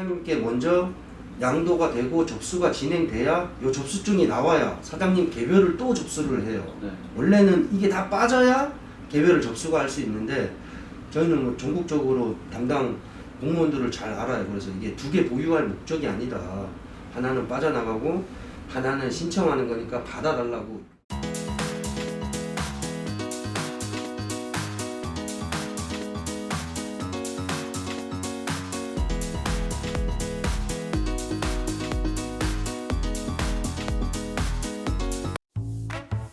사장님께 먼저 양도가 되고 접수가 진행돼야 요 접수증이 나와야 사장님 개별을 또 접수를 해요. 네. 원래는 이게 다 빠져야 개별을 접수가 할 수 있는데 저희는 뭐 전국적으로 담당 공무원들을 잘 알아요. 그래서 이게 두 개 보유할 목적이 아니다. 하나는 빠져나가고 하나는 신청하는 거니까 받아달라고.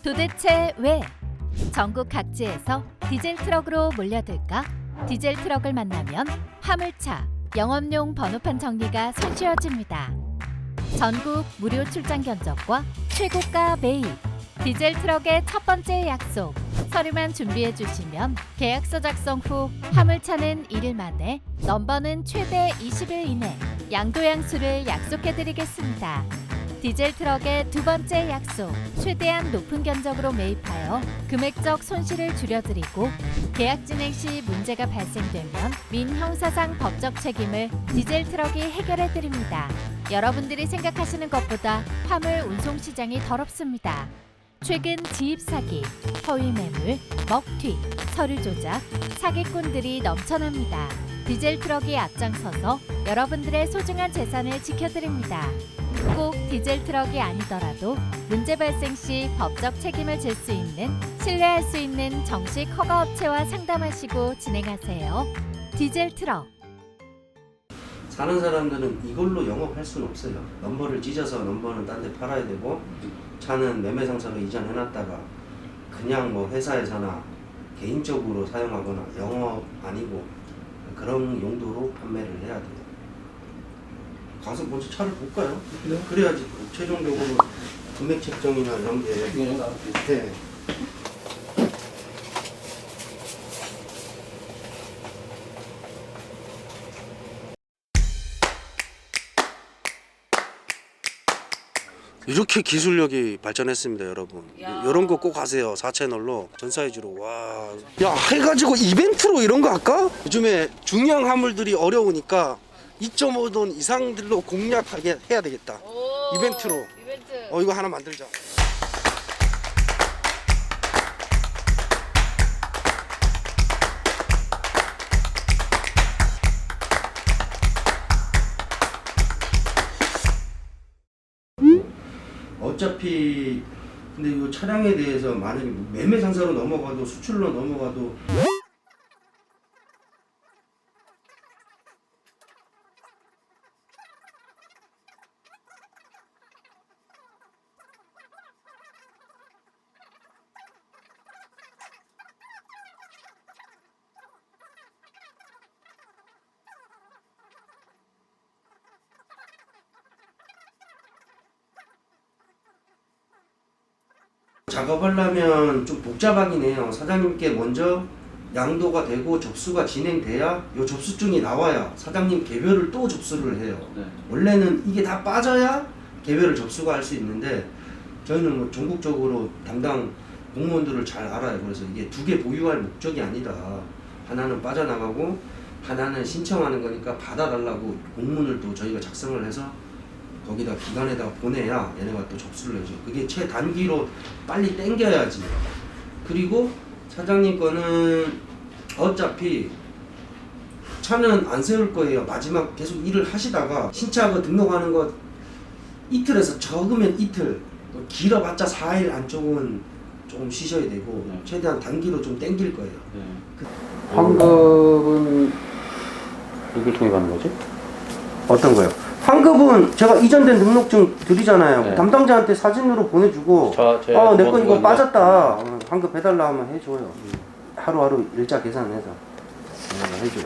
도대체 왜 전국 각지에서 디젤 트럭으로 몰려들까? 디젤 트럭을 만나면 화물차, 영업용 번호판 정리가 손쉬워집니다. 전국 무료 출장 견적과 최고가 매입. 디젤 트럭의 첫 번째 약속. 서류만 준비해 주시면 계약서 작성 후 화물차는 1일 만에, 넘버는 최대 20일 이내 양도양수를 약속해 드리겠습니다. 디젤 트럭의 두 번째 약속. 최대한 높은 견적으로 매입하여 금액적 손실을 줄여드리고 계약 진행 시 문제가 발생되면 민 형사상 법적 책임을 디젤 트럭이 해결해 드립니다. 여러분들이 생각하시는 것보다 화물 운송 시장이 더럽습니다. 최근 지입 사기, 허위 매물, 먹튀, 서류 조작, 사기꾼들이 넘쳐납니다. 디젤 트럭이 앞장서서 여러분들의 소중한 재산을 지켜드립니다. 꼭 디젤 트럭이 아니더라도 문제 발생 시 법적 책임을 질 수 있는 신뢰할 수 있는 정식 허가 업체와 상담하시고 진행하세요. 디젤 트럭 사는 사람들은 이걸로 영업할 수는 없어요. 넘버를 찢어서 넘버는 딴 데 팔아야 되고 차는 매매 상사로 이전해놨다가 그냥 뭐 회사에서나 개인적으로 사용하거나 영업 아니고 그런 용도로 판매를 해야 돼요. 가서 먼저 차를 볼까요? 그래야지 최종적으로 금액 책정이나 이런 게 있어요. 네. 이렇게 기술력이 발전했습니다, 여러분. 이런 거 꼭 하세요. 4채널로 전 사이즈로 와. 야, 해가지고 이벤트로 이런 거 할까? 요즘에 중형 화물들이 어려우니까 2.5돈 이상들로 공략하게 해야 되겠다. 이벤트로. 이벤트 어, 이거 하나 만들자. 어차피 근데 이 차량에 대해서 만약에 뭐 매매 상사로 넘어가도 수출로 넘어가도 작업하려면 좀 복잡하긴 해요. 사장님께 먼저 양도가 되고 접수가 진행돼야 요 접수증이 나와야 사장님 개별을 또 접수를 해요. 네. 원래는 이게 다 빠져야 개별을 접수가 할 수 있는데 저희는 뭐 전국적으로 담당 공무원들을 잘 알아요. 그래서 이게 두 개 보유할 목적이 아니다. 하나는 빠져나가고 하나는 신청하는 거니까 받아달라고 공문을 또 저희가 작성을 해서 거기다 기관에다가 보내야 얘네가 또 접수를 해줘. 그게 최단기로 빨리 땡겨야지. 그리고 사장님 거는 어차피 차는 안 세울 거예요. 마지막 계속 일을 하시다가 신차 그 등록하는 거 이틀에서 적으면 이틀, 또 길어봤자 4일 안쪽은 조금 쉬셔야 되고 네. 최대한 단기로 좀 땡길 거예요. 네. 환급은 누굴 통해 받는 거지? 어떤 거요? 환급은 제가 이전된 등록증 드리잖아요. 네. 담당자한테 사진으로 보내주고 저, 어, 내거 그건 이거? 빠졌다. 어, 환급 해달라 하면 해줘요. 하루하루 일자 계산해서 어, 해줘요.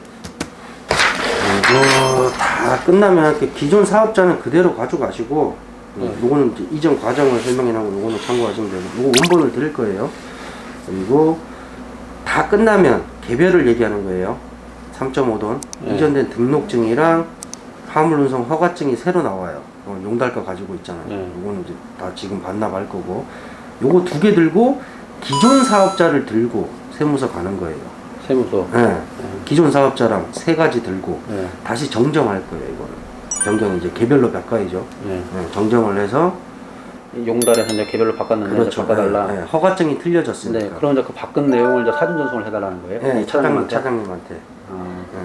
이거 다 끝나면 이렇게 기존 사업자는 그대로 가져가시고 어, 네. 요거는 이제 이전 과정을 설명해놓고 요거는 참고하시면 되고 요거 원본을 드릴 거예요. 그리고 다 끝나면 개별을 얘기하는 거예요. 3.5돈 네. 이전된 등록증이랑 화물 운송 허가증이 새로 나와요. 어, 용달 거 가지고 있잖아요. 네. 요거는 이제 다 지금 반납할 거고 요거 두 개 들고 기존 사업자를 들고 세무서 가는 거예요. 세무서. 예. 기존 사업자랑 세 가지 들고 네. 다시 정정할 거예요, 이거는. 변경 이제 개별로 바꿔야죠. 네. 네, 정정을 해서 용달에 서 이제 개별로 바꿨는데 이제 바꿔달라. 네, 네, 허가증이 틀려졌으니까. 네, 그럼 이제 그 바꾼 내용을 이제 사진 전송을 해달라는 거예요? 네, 이 차장님 차장님한테? 차장님한테. 아, 네.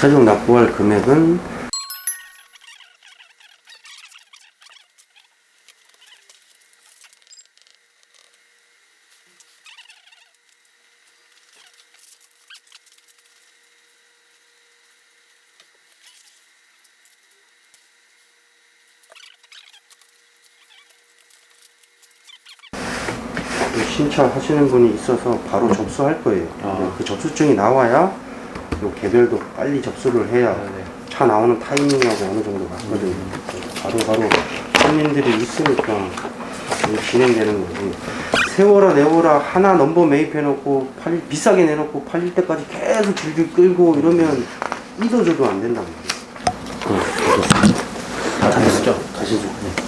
최종 납부할 금액은 그 신차하시는 분이 있어서 바로 접수할 거예요. 아. 그 접수증이 나와야 요 개별도 빨리 접수를 해야 네, 네. 차 나오는 타이밍하고 어느 정도 맞거든요. 바로 바로 손님들이 있으니까 진행되는 거지. 세워라 내워라 하나 넘버 매입해놓고 팔 비싸게 내놓고 팔릴 때까지 계속 줄줄 끌고 이러면 잊어줘도 안 된단 말이에요. 어, 다 찾으시죠? 가시죠.